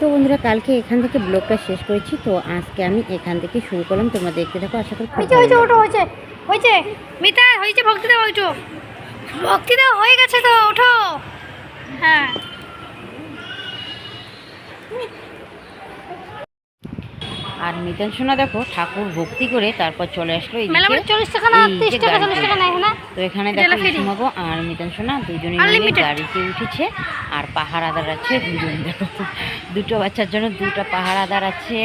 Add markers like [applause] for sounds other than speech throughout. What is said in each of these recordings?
তো বন্ধুরা কালকে এখান থেকে ব্লগটা শেষ করেছি। তো আজকে আমি এখান থেকে শুরু করলাম। তোমরা দেখতে থাকো আশা করি হয়েছে হয়েছে হয়েছে হয়েছে। মিতা হয়েছে ভক্তি দাও ভক্তিদা ভক্তি দাও হয়ে গেছে তো ওঠো। হ্যাঁ। আর মিতান সোনা দেখো ঠাকুর ভক্তি করে তারপর চলে আসলো মানে হ্যাঁ তো এখানে দেখো আর মিতান সোনা দুজনে গাড়িতে উঠেছে আর পাহারাদার আছে দুজন দেখো। দুটো বাচ্চার জন্য দুটো পাহারাদার আছে।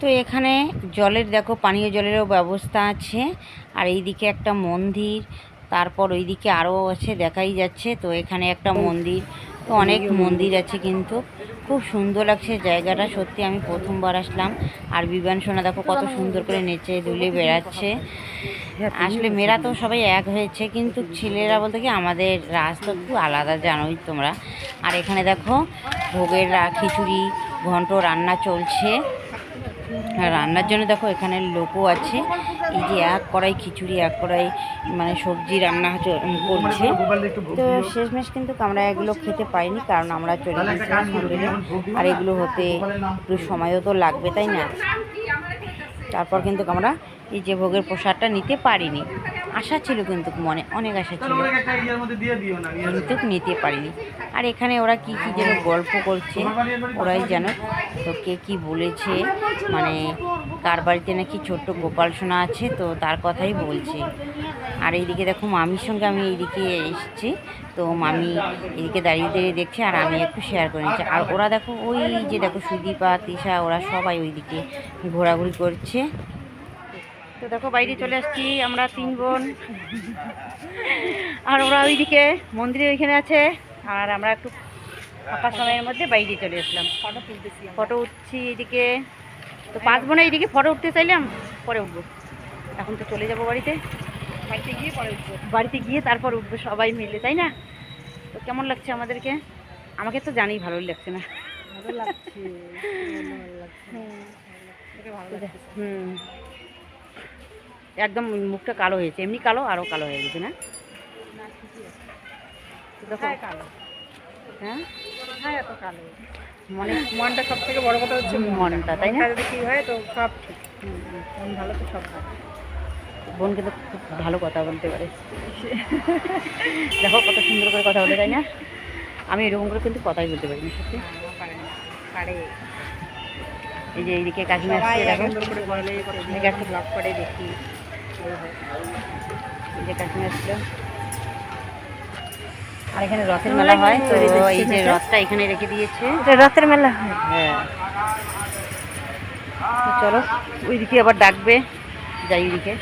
তো এখানে জলের দেখো পানীয় জলেরও ব্যবস্থা আছে। আর এইদিকে একটা মন্দির তারপর ওইদিকে আরও আছে দেখাই যাচ্ছে। তো এখানে একটা মন্দির তো অনেক মন্দির আছে কিন্তু। খুব সুন্দর লাগছে জায়গাটা, সত্যি আমি প্রথমবার আসলাম। আর বিমান সোনা দেখো কত সুন্দর করে নেচে দুলে বেড়াচ্ছে। আসলে মেয়েরা তো সবাই এক হয়েছে, কিন্তু ছেলেরা বলতে কি আমাদের রাস্তা একটু আলাদা, জানোই তোমরা। আর এখানে দেখো ভোগের খিচুড়ি, ঘন্ট রান্না চলছে। রান্নার জন্য দেখো, এখানে লোকও আছে। এই যে এক কড়াই খিচুড়ি, এক কড়াই মানে সবজি রান্না করছে। তো শেষমেশ কিন্তু আমরা এগুলো খেতে পাইনি, কারণ আমরা চলে গেছিলাম আর এগুলো হতে একটু সময়ও তো লাগবে, তাই না? তারপর কিন্তু আমরা এই যে ভোগের প্রসাদটা নিতে পারিনি। আশা ছিল কিন্তু মনে অনেক আশা ছিল। কিন্তু নিতে পারিনি। আর এখানে ওরা কি কি যেন গল্প করছে ওরাই জানো। তো কে কি বলেছে মানে কার বাড়িতে নাকি ছোট্ট গোপাল সোনা আছে তো তার কথাই বলছে। আর এইদিকে দেখো মামির সঙ্গে আমি এইদিকে এসেছি তো মামি এদিকে দাঁড়িয়ে দাঁড়িয়ে দেখছে আর আমি একটু শেয়ার করে নিচ্ছি। আর ওরা দেখো ওই যে দেখো সুদীপা তিশা ওরা সবাই ওইদিকে ঘোরাঘুরি করছে। তো দেখো বাইরে চলে আসছি আমরা তিন বোন। আর ওরা ওইদিকে মন্দিরের ওইখানে আছে আর আমরা একটু ফাঁকা সময়ের মধ্যে বাইরে চলে আসলাম। ফটো তুলতেছি ফটো উঠছি এইদিকে তো পাঁচ বোনে এইদিকে ফটো উঠতে চাইলাম পরে উঠবো। এখন তো চলে যাব বাড়িতে। বাড়িতে গিয়ে পরে উঠবো। বাড়িতে গিয়ে তারপর উঠবো সবাই মিলে তাই না? তো কেমন লাগছে আমাদেরকে? আমাকে তো জানি ভালোই লাগছে না। হুম। একদম মুখটা কালো হয়েছে এমনি কালো আরও কালো হয়ে গেছে না? হ্যাঁ মনে মনটা সব থেকে বড় কথা হচ্ছে মনটা। তাই না? যদি কি হয় তো সব ঠিক মন ভালো তো সব ভালো। বোন কিন্তু খুব ভালো কথা বলতে পারে। [laughs] দেখো কত সুন্দর করে কথা বলে তাই না? আমি এরকম করে কিন্তু কথাই বলতে পারি না সত্যি। এই যে এইদিকে কাকিমা আসছে দেখো। করে বলে ব্লগ করে দেখি। যে কাকিমা আর এখানে রথের মেলা হয়। তো এই যে রথটা এখানে রেখে দিয়েছে। রাতের মেলা হয়। হ্যাঁ। চলো ওইদিকে আবার ডাকবে যাই ওইদিকে।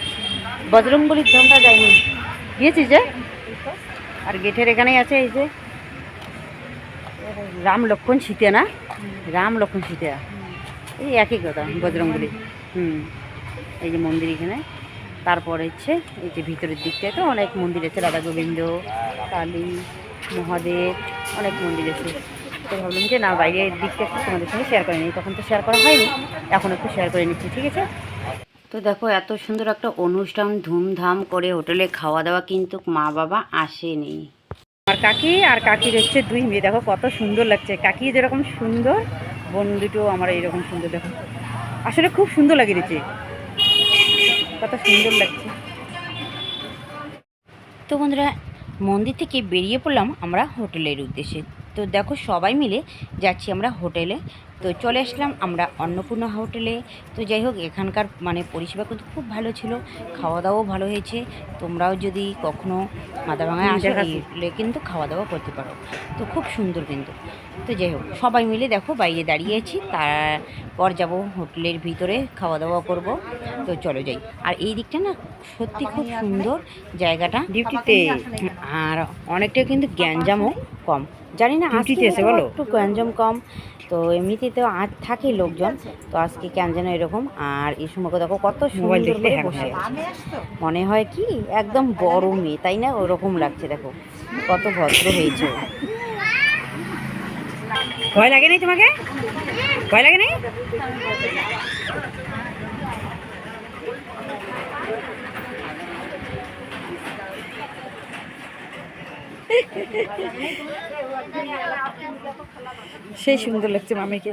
বজরংবলির ধামটা যাইনি। গিয়েছিস যে? আর গেটের এখানেই আছে এই যে। রাম লক্ষণ সীতা না? রাম লক্ষণ সীতা এই একই কথা বজরংবলী। হুম। এই যে মন্দির এখানে। তারপর হচ্ছে এই যে ভিতরের দিকটায় তো অনেক মন্দির আছে, রাধা গোবিন্দ, কালী, মহাদেব, অনেক মন্দির আছে। তো ভাবলাম যে না, বাইরের দিকটা একটু তোমাদের সঙ্গে শেয়ার করে নিই। তখন তো শেয়ার করা হয়নি, এখন একটু শেয়ার করে নিচ্ছি, ঠিক আছে? তো দেখো, এত সুন্দর একটা অনুষ্ঠান, ধুমধাম করে হোটেলে খাওয়া দাওয়া কিন্তু মা বাবা আসেনি। আর কাকি, আর কাকির হচ্ছে দুই মেয়ে। দেখো কত সুন্দর লাগছে। কাকি যেরকম সুন্দর, বোন দুটো আমার এইরকম সুন্দর, দেখো। আসলে খুব সুন্দর লাগে দিচ্ছে কত সুন্দর লাগছে। তো বন্ধুরা মন্দির থেকে বেরিয়ে পড়লাম আমরা হোটেলের উদ্দেশ্যে। তো দেখো সবাই মিলে যাচ্ছি আমরা হোটেলে। তো চলে আসলাম আমরা অন্নপূর্ণা হোটেলে। তো যাই হোক এখানকার মানে পরিষেবা কিন্তু খুব ভালো ছিল। খাওয়া দাওয়াও ভালো হয়েছে। তোমরাও যদি কখনো মাদাভাঙায় আসো এই কিন্তু খাওয়া দাওয়া করতে পারো। তো খুব সুন্দর কিন্তু। তো যাই হোক সবাই মিলে দেখো বাইরে দাঁড়িয়ে আছি। তারপর যাব হোটেলের ভিতরে খাওয়া দাওয়া করব। তো চলো যাই। আর এই দিকটা না সত্যি খুব সুন্দর জায়গাটা। ডিউটিতে আর অনেকটা কিন্তু গ্যাঞ্জামও কম। জানি না বলো। একটু গ্যাঞ্জাম কম তো এমনিতে তো আজ থাকে লোকজন তো আজকে কেন যেন এরকম? আর এই সময় দেখো কত সুন্দর করে বসে মনে হয় কি একদম বড় মেয়ে তাই না? ওরকম লাগছে দেখো। কত ভদ্র হয়েছে। ভয় লাগে নাই তোমাকে? ভয় লাগে নাই সেই সুন্দর লাগছে মামিকে।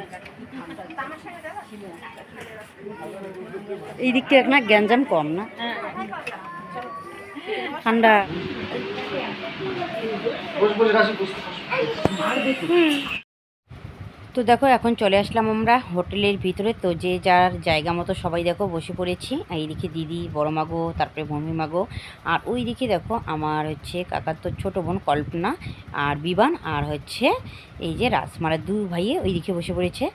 এই দিকটা না গ্যাঞ্জাম কম না? ঠান্ডা। তো দেখো, এখন চলে আসলাম আমরা হোটেলের ভিতরে। তো যে যার জায়গা মতো সবাই দেখো বসে পড়েছি। এইদিকে দিদি, বড় মাগো, তারপরে ভূমি মাগো। আর ওই দিকে দেখো আমার হচ্ছে কাকার তো ছোটো বোন কল্পনা আর বিবান আর হচ্ছে এই যে রাসমারা দুই ভাইয়ে ওই দিকে বসে পড়েছে।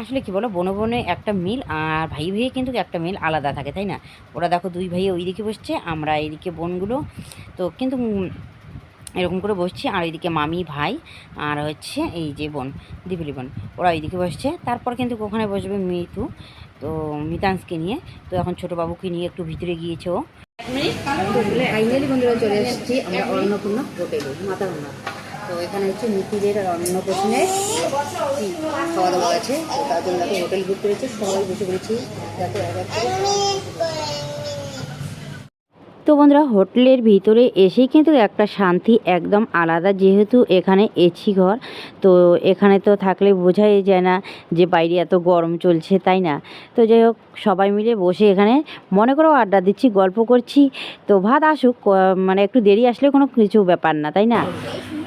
আসলে কি বলো, বনে বনে একটা মিল আর ভাই ভাইয়ে কিন্তু একটা মিল আলাদা থাকে, তাই না? ওরা দেখো দুই ভাইয়ে ওই দিকে বসছে, আমরা এইদিকে বোনগুলো। তো কিন্তু এরকম করে বসছি, আর ওইদিকে মামি, ভাই, আর হচ্ছে এই যে বোন, দিপিলি বোন, ওরা ওইদিকে বসছে। তারপর কিন্তু ওখানে বসবে মিতু, তো মিতাংশকে নিয়ে। তো এখন ছোটো বাবুকে নিয়ে একটু ভিতরে গিয়েছে ও। ফাইনালি বন্ধুরা চলে এসেছি আমরা অন্নপূর্ণা হোটেলে তো এখানে হচ্ছে মিতিদের আর অন্নপ্রাশনের খাওয়া দাওয়া আছে। তার জন্য হোটেল বুক করেছে, সবাই বসে পড়েছি। করে তো বন্ধুরা, হোটেলের ভিতরে এসেই কিন্তু একটা শান্তি একদম আলাদা। যেহেতু এখানে এসি ঘর, তো এখানে তো থাকলে বোঝাই যায় না যে বাইরে এত গরম চলছে, তাই না? তো যাই হোক, সবাই মিলে বসে এখানে মনে করো আড্ডা দিচ্ছি, গল্প করছি। তো ভাত আসুক মানে একটু দেরি আসলে কোনো কিছু ব্যাপার না, তাই না?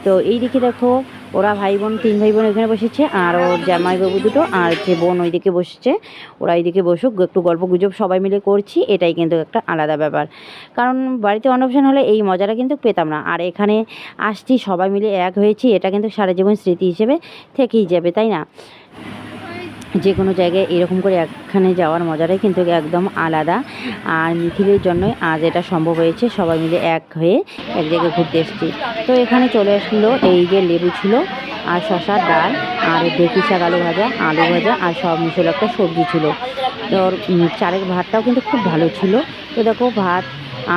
তো এই দিকে দেখো ওরা ভাই বোন তিন ভাই বোন এখানে বসেছে, আর ওর জামাইবাবু দুটো, আর যে বোন ওইদিকে বসেছে, ওরা এইদিকে বসুক, একটু গল্প গুজব সবাই মিলে করছি, এটাই কিন্তু একটা আলাদা ব্যাপার। কারণ বাড়িতে অনপশন হলে এই মজাটা কিন্তু পেতাম না, আর এখানে আসছি, সবাই মিলে এক হয়েছি, এটা কিন্তু সারা জীবন স্মৃতি হিসেবে থেকেই যাবে, তাই না? যে কোনো জায়গায় এরকম করে একখানে যাওয়ার মজাটাই কিন্তু একদম আলাদা। আর মিথিলের জন্যই আজ এটা সম্ভব হয়েছে সবাই মিলে এক হয়ে এক জায়গায় ঘুরতে এসেছি। তো এখানে চলে আসলো এই যে লেবু ছিল আর শশার ডাল আর দেখি শাক আলু ভাজা আলু ভাজা আর সব মিশল একটা সবজি ছিল। তো ওর, উম, চারের ভাতটাও কিন্তু খুব ভালো ছিল। তো দেখো ভাত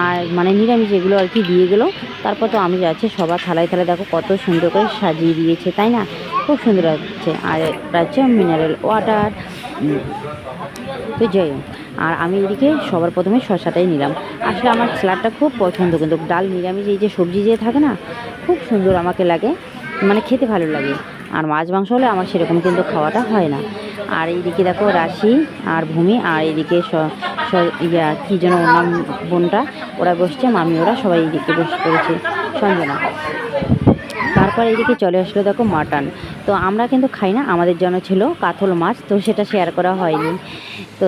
আর মানে নিরামিষ এগুলো আর কি দিয়ে গেলো। তারপর তো আমি যাচ্ছি সবার থালায় থালায়। দেখো কত সুন্দর করে সাজিয়ে দিয়েছে, তাই না? খুব সুন্দর লাগছে। আর এটা হচ্ছে মিনারেল ওয়াটার তো যাই আর আমি এদিকে সবার প্রথমে শশাটাই নিলাম। আসলে আমার স্যালাডটা খুব পছন্দ, কিন্তু ডাল নিরামিষ, এই যে সবজি যে থাকে না, খুব সুন্দর আমাকে লাগে। মানে খেতে ভালো লাগে। আর মাছ মাংস হলে আমার সেরকম কিন্তু খাওয়াটা হয় না। আর এইদিকে দেখো রাশি আর ভূমি, আর এইদিকে ইয়া, কী যেন ওর নাম, বোনটা, ওরা বসছে, মামি, ওরা সবাই এইদিকে বসে পড়েছে, সঞ্জনা। তারপর এইদিকে চলে আসলো দেখো মাটন। তো আমরা কিন্তু খাই না, আমাদের জন্য ছিল কাতল মাছ, তো সেটা শেয়ার করা হয়নি। তো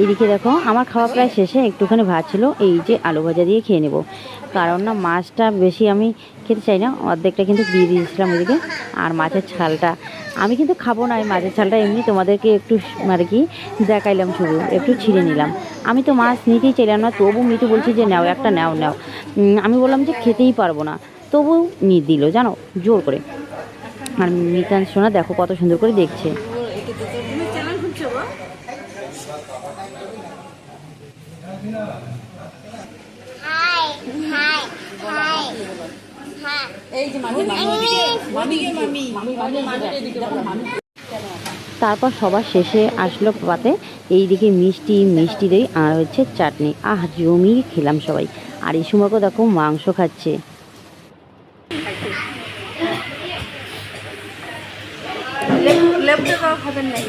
এইদিকে দেখো, আমার খাওয়া প্রায় শেষে একটুখানি ভাত ছিল, এই যে আলু ভাজা দিয়ে খেয়ে নেব। কারণ না, মাছটা বেশি আমি খেতে চাই না, অর্ধেকটা কিন্তু দিয়ে দিয়েছিলাম ওইদিকে, আর মাছের ছালটা। আমি কিন্তু খাব না এই মাছের ছালটা, এমনি তোমাদেরকে একটু আর কি দেখাইলাম শুধু, একটু ছিঁড়ে নিলাম। আমি তো মাছ নিতেই চাইলাম না, তবু মিটু বলছি যে নাও, একটা নাও নাও। আমি বললাম যে খেতেই পারব না, তবু নিয়ে দিল, জানো? জোর করে। আর মিতান সোনা দেখো কত সুন্দর করে দেখছে। তারপর সবার শেষে আসলো পাতে এইদিকে মিষ্টি মিষ্টি দই আর হচ্ছে চাটনি। আহ জমিয়ে খেলাম সবাই। আর এই সময়কে দেখো মাংস খাচ্ছে। খাবেন নাই।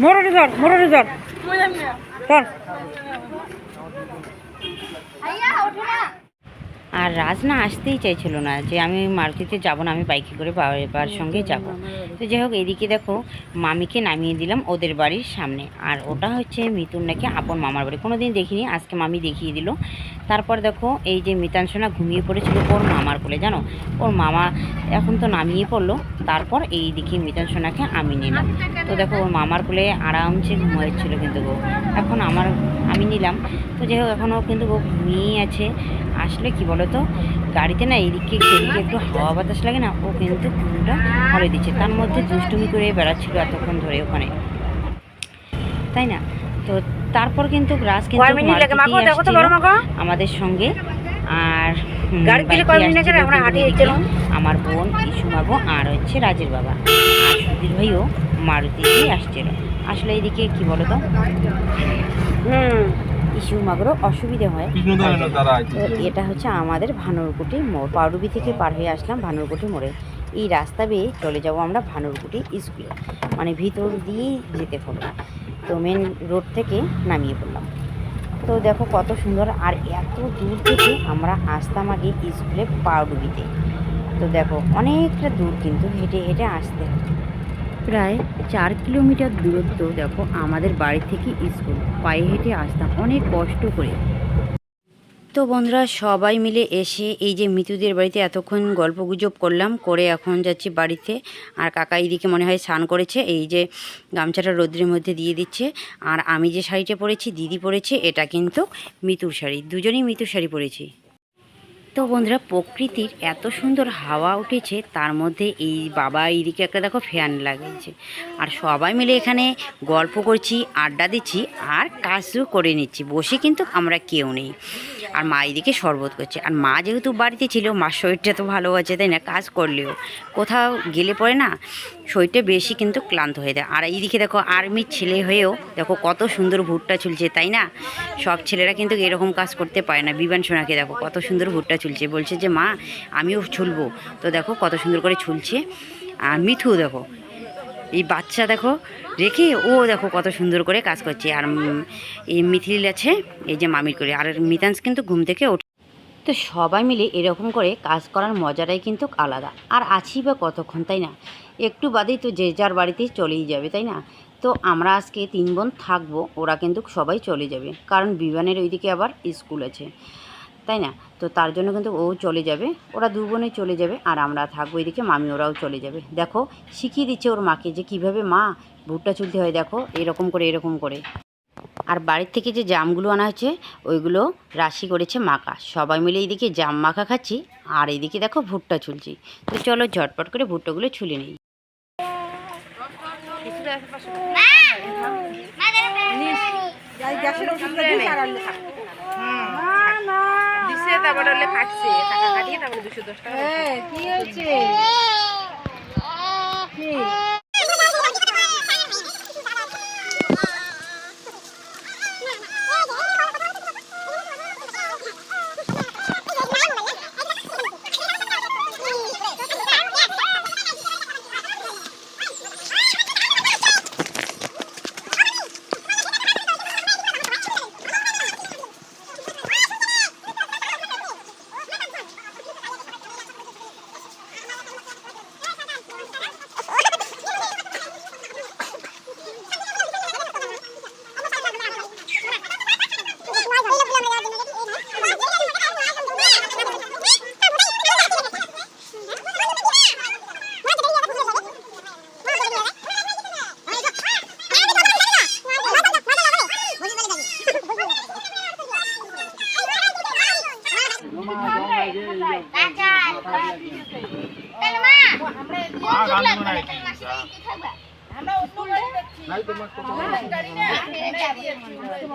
মোটরে ধর মোটরে ধর ধর আর রাজ না আসতেই চাইছিল না যে আমি মারুতিতে যাব না আমি বাইকে করে বাবার সঙ্গে যাব। তো যাই হোক এদিকে দেখো মামিকে নামিয়ে দিলাম ওদের বাড়ির সামনে। আর ওটা হচ্ছে মিতুন নাকি আপন মামার বাড়ি। কোনো দিন দেখিনি আজকে মামি দেখিয়ে দিল। তারপর দেখো এই যে মিতাংশনা ঘুমিয়ে পড়েছিল ওর মামার কোলে জানো? ওর মামা এখন তো নামিয়ে পড়ল। তারপর এই দিকে মিতাংশনাকে আমি নিলাম। তো দেখো ওর মামার কোলে আরামসে ঘুমাচ্ছিল কিন্তু গো। এখন আমার আমি নিলাম। তো যাই হোক এখনও কিন্তু ও ঘুমিয়েই আছে। আসলে কি বলো তো? গাড়িতে না এইদিকে সেদিকে একটু হাওয়া বাতাস লাগে না ও কিন্তু ঘুমটা হলে দিচ্ছে। তার মধ্যে দুষ্টুমি করে বেড়াচ্ছিল এতক্ষণ ধরে ওখানে। তাই না? তো তারপর কিন্তু রাজ কিন্তু আমাদের সঙ্গে। আর আমরা বোন ইসু মাগো আর হচ্ছে রাজের বাবা। আর সুধীর ভাইও মারুতি আসছিল। আসলে এদিকে কি বলো তো? হুম। ইসু মাগরও অসুবিধে হয়। এটা হচ্ছে আমাদের ভানুরকুটি মোড়। পাউরুবি থেকে পার হয়ে আসলাম ভানুরকুটি মোড়ে। এই রাস্তা বেয়ে চলে যাব আমরা ভানুরকুটি স্কুলে। মানে ভিতর দিয়েই যেতে হবে তো মেন রোড থেকে নামিয়ে পড়লাম। তো দেখো কত সুন্দর। আর এত দূর থেকে আমরা আসতাম আগে স্কুলে পাউরুবিতে তো দেখো অনেকটা দূর কিন্তু হেঁটে হেঁটে আসতে হয় প্রায় চার কিলোমিটার দূরত্ব, দেখো, আমাদের বাড়ি থেকে স্কুল। পায়ে হেঁটে আসতাম, অনেক কষ্ট করে। তো বন্ধুরা, সবাই মিলে এসে এই যে মিতুদের বাড়িতে এতক্ষণ গল্প গুজব করলাম, করে এখন যাচ্ছি বাড়িতে। আর কাকা এইদিকে মনে হয় স্নান করেছে, এই যে গামছাটা রোদ্রের মধ্যে দিয়ে দিচ্ছে। আর আমি যে শাড়িটা পরেছি, দিদি পরেছে, এটা কিন্তু মিতুর শাড়ি। দুজনেই মিতুর শাড়ি পরেছি। তো বন্ধুরা, প্রকৃতির এত সুন্দর হাওয়া উঠেছে, তার মধ্যে এই বাবা এইদিকে একটা দেখো ফ্যান লাগিয়েছে। আর সবাই মিলে এখানে গল্প করছি, আড্ডা দিচ্ছি আর কাজও করে নিচ্ছি। বসে কিন্তু আমরা কেউ নেই। আর মা এইদিকে শরবত করছে। আর মা যেহেতু বাড়িতে ছিল, মার শরীরটা তো ভালো আছে, তাই না? কাজ করলেও। কোথাও গেলে পরে না শরীরটা বেশি কিন্তু ক্লান্ত হয়ে যায়। আর এইদিকে দেখো, আর্মির ছেলে হয়েও দেখো কত সুন্দর ভুট্টা চুলছে, তাই না? সব ছেলেরা কিন্তু এরকম কাজ করতে পারে না। বিমান সোনাকে দেখো, কত সুন্দর ভুট্টা চুলছে। বলছে যে, মা, আমিও ছুলবো। তো দেখো কত সুন্দর করে ছুলছে। আর মিথু দেখো, এই বাচ্চা দেখো, রেখে ও দেখো কত সুন্দর করে কাজ করছে। আর এই মিথিল আছে, এই যে মামির করে। আর মিতাংশ কিন্তু ঘুম থেকে তো সবাই মিলে এরকম করে কাজ করার মজাটাই কিন্তু আলাদা। আর আছি বা কতক্ষণ, তাই না? একটু বাদেই তো যে যার বাড়িতে চলেই যাবে, তাই না? তো আমরা আজকে তিন বোন থাকব, ওরা কিন্তু সবাই চলে যাবে। কারণ বিমানের ওইদিকে আবার স্কুল আছে, তাই না? তো তার জন্য কিন্তু ও চলে যাবে, ওরা দু বোনে চলে যাবে, আর আমরা থাকব এদিকে, মামি ওরাও চলে যাবে। দেখো, শিখিয়ে দিচ্ছে ওর মাকে যে কীভাবে মা ভুট্টা চুলতে হয়, দেখো, এরকম করে এরকম করে। আর বাড়ির থেকে যে জামগুলো আনা হয়েছে ওইগুলো রাশি করেছে মাখা সবাই মিলে এইদিকে জাম মাখা খাচ্ছি আর এইদিকে দেখো ভুট্টা চুলছি তো চলো ঝটপট করে ভুট্টাগুলো ছুলে নিই ওষুধটা দিস আর আনলে থাক। দিছে তারপরে হলে ফাটছে টাকা কাটিয়ে তারপরে দুশো দশ টাকা হ্যাঁ, কি হয়েছে কি?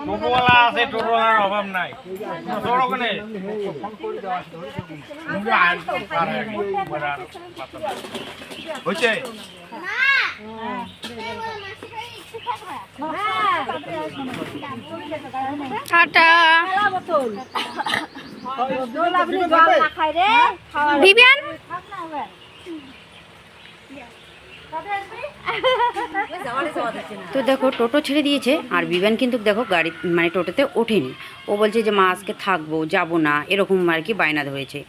টোটোওয়ালা আছে টোটোওয়ালার অভাব নাই। তোর ওখানে হয়েছে? ভিভিয়ান তো দেখো, টোটো ছেড়ে দিয়েছে, আর বিমান কিন্তু দেখো গাড়ি মানে টোটোতে ওঠেনি। ও বলছে যে, মা, আজকে থাকব, যাব না। এরকম আর কি বায়না ধরেছে।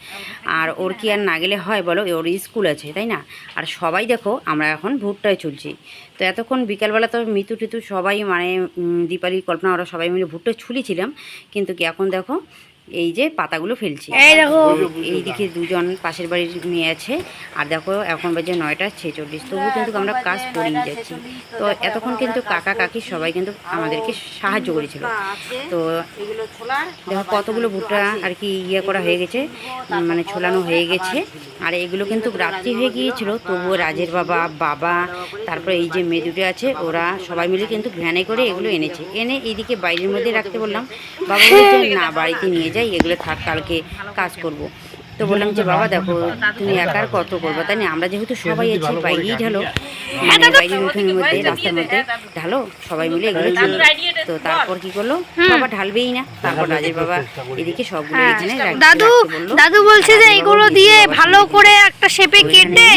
আর ওর কি আর না গেলে হয় বলো? ওর স্কুল আছে, তাই না? আর সবাই দেখো, আমরা এখন ভুট্টায় চলছি। তো এতক্ষণ বিকালবেলা তো মিতু টিতু সবাই মানে দীপালি কল্পনা, ওরা সবাই মিলে ভুট্টা ছুলেছিলাম। কিন্তু কি, এখন দেখো এই যে পাতাগুলো ফেলছি। এইদিকে দুজন পাশের বাড়ির মেয়ে আছে। আর দেখো এখন বাজে নয়টা ছেচল্লিশ। তবুও কিন্তু আমরা কাজ করেই যাচ্ছি। তো এতক্ষণ কিন্তু কাকা কাকি সবাই কিন্তু আমাদেরকে সাহায্য করেছিল। তো দেখো কতগুলো ভুট্টা আর কি ইয়ে করা হয়ে গেছে মানে ছোলানো হয়ে গেছে। আর এগুলো কিন্তু রাত্রি হয়ে গিয়েছিল। তবুও রাজের বাবা বাবা তারপরে এই যে মেয়ে দুটো আছে ওরা সবাই মিলে কিন্তু ভ্যানে করে এগুলো এনেছে। এনে এইদিকে বাইরের মধ্যে রাখতে বললাম। বাবা না বাড়িতে নিয়ে যাই যাই এগুলো থাক কালকে কাজ করব। তো বললাম যে বাবা দেখো তুমি একার কত করব? তাই না আমরা যেহেতু সবাই আছি বাইরেই ঢালো। মানে বাইরের উঠোনের মধ্যে রাস্তার মধ্যে ঢালো সবাই মিলে এগুলো তো তারপর কি করল? বাবা ঢালবেই না তারপর রাজের বাবা এদিকে সবগুলো হ্যাঁ এখানে দাদু দাদু বলছে যে এগুলো দিয়ে ভালো করে একটা শেপে কেটে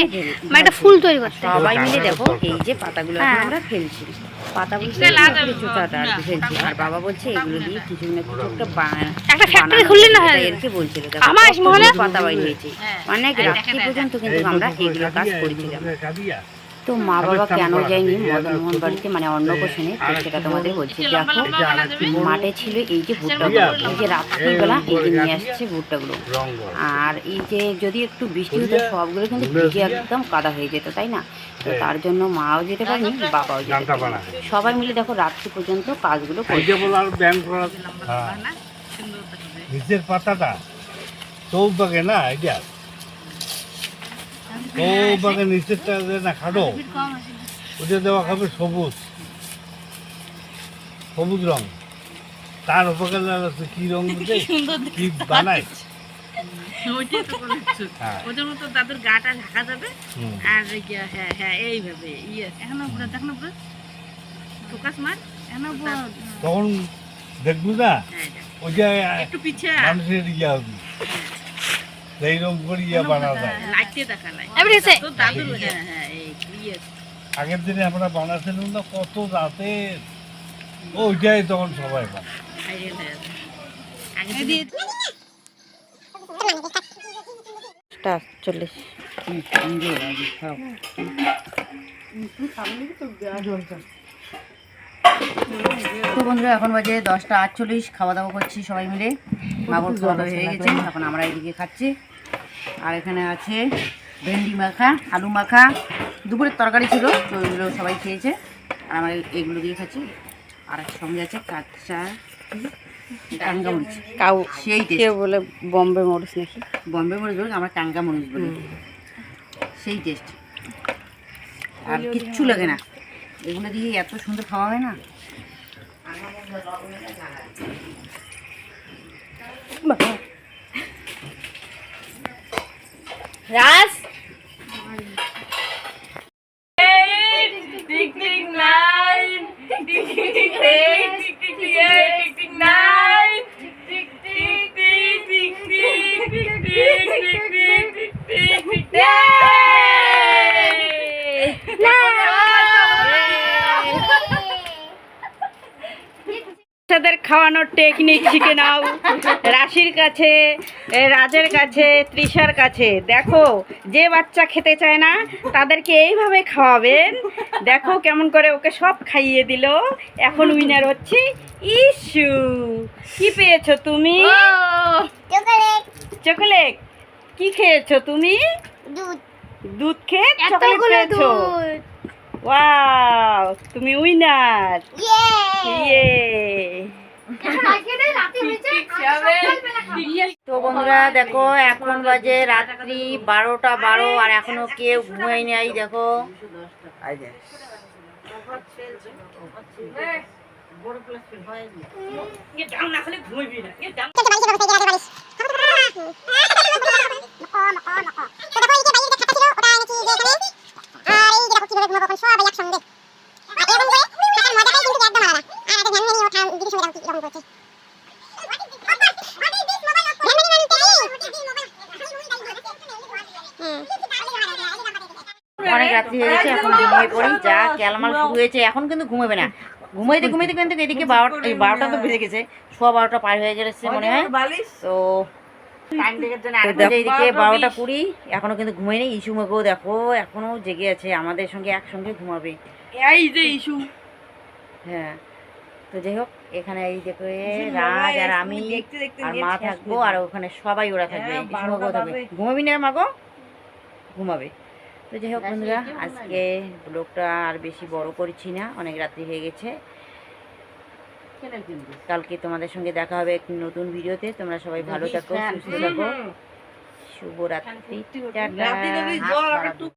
একটা ফুল তৈরি করতে সবাই মিলে দেখো এই যে পাতাগুলো হ্যাঁ। আমরা ফেলছি। পাতাগুলো চোটাটা আর কি আর বাবা বলছে এগুলো দিয়ে কিছু না কিছু একটা একটা ফ্যাক্টরি খুললে না। হয়? এরকে বলছিল আমার মনে- পাতা বাইর হয়েছে অনেক রাত্রি পর্যন্ত কিন্তু আমরা এগুলো কাজ করেছিলাম তো মা বাবা কেন যায়নি? মদনমোহন বাড়িতে মানে অন্নপ্রাশনে তো সেটা তোমাদের বলছি। দেখো মাঠে ছিল এই যে ভুট্টাগুলো এই যে রাত্রিবেলা এই যে নিয়ে আসছে ভুট্টাগুলো। আর এই যে যদি একটু বৃষ্টি হতো সবগুলো কিন্তু ভিজে একদম কাদা হয়ে যেত তাই না? তো তার জন্য মাও যেতে পারেনি বাবাও যেতে পারেনি। সবাই মিলে দেখো রাত্রি পর্যন্ত কাজগুলো হ্যাঁ। নিচের পাতাটা না? এটা চৌপাকে নিচেরটা যে না খাটো ওটা দেওয়া খাবে সবুজ। সবুজ রং। তার আছে কি রং কি বানায়? ওইটাই তো করেছ হ্যাঁ। ওদের মতো দাদুর গাটা ঢাকা যাবে। আর হ্যাঁ হ্যাঁ এইভাবে ইয়ে। এখনও পুরো দেখ না পুরো। ফোকাস মার। এখনও তখন দেখব না? ওই যে একটু পিছিয়ে মানুষের ইয়া হবে। সেই রকম করে ইয়া বানা যায়। হ্যাঁ হ্যাঁ এই আগের দিনে আমরা বানাচ্ছিলাম না কত রাতে। ওইটাই তখন সবাই চল্লিশ। তো বন্ধুরা এখন বাজে দশটা আটচল্লিশ খাওয়া দাওয়া করছি সবাই মিলে। মাগুর খাওয়া দাওয়া হয়ে গেছে। এখন আমরা এদিকে খাচ্ছি। আর এখানে আছে ভেন্ডি মাখা আলু মাখা। দুপুরের তরকারি ছিল তো ওইগুলো সবাই খেয়েছে। আর আমরা এগুলো দিয়ে খাচ্ছি। আর এক সঙ্গে আছে কাঁচা টাঙ্গা মরিচ কাউ সেই কেউ বলে বম্বে মরিচ নাকি? বম্বে মরিচ বলি আমরা টাঙ্গা মরিচ বলি সেই টেস্ট আর কিচ্ছু লাগে না। এগুলো দিয়ে এত সুন্দর খাওয়া হয় না। রাজ বাচ্চাদের খাওয়ানোর টেকনিক শিখে নাও রাশির কাছে রাজের কাছে তৃষার কাছে। দেখো যে বাচ্চা খেতে চায় না তাদেরকে এইভাবে খাওয়াবেন। দেখো কেমন করে ওকে সব খাইয়ে দিল। এখন উইনার হচ্ছে ইস্যু কি পেয়েছ তুমি? চকোলেট। কি খেয়েছো তুমি? দুধ। খেয়ে চকোলেট পেয়েছ ওয়াও তুমি উইনার ইয়ে তো বন্ধুরা দেখো এখন বাজে রাত্রি বারোটা বারো আর এখনও কেউ ঘুমাই নাই দেখো। অনেক রাত্রি হয়ে গেছে এখন ঘুমিয়ে পড়ি যা ক্যালমাল শুরু হয়েছে এখন কিন্তু ঘুমাবে না। ঘুমাইতে ঘুমাইতে কিন্তু এদিকে বারোটা এই বারোটা তো বেজে গেছে সোয়া বারোটা পার হয়ে গেছে মনে হয়। তো বারোটা কুড়ি এখনও কিন্তু ঘুমাই নেই। ইস্যু মাকেও দেখো এখনও জেগে আছে আমাদের সঙ্গে একসঙ্গে ঘুমাবে। এই যে ইস্যু হ্যাঁ তো যাই হোক। এখানে এই দেখো রাজ আর আমি আর মা থাকব আর ওখানে সবাই ওরা থাকবে মাকেও থাকবে ঘুমাবি না মাগো ঘুমাবে। তো যাই হোক বন্ধুরা আজকে ব্লগটা আর বেশি বড় করছি না অনেক রাত্রি হয়ে গেছে। কালকে তোমাদের সঙ্গে দেখা হবে একটি নতুন ভিডিওতে। তোমরা সবাই ভালো থাকো সুস্থ থাকো। শুভরাত্রি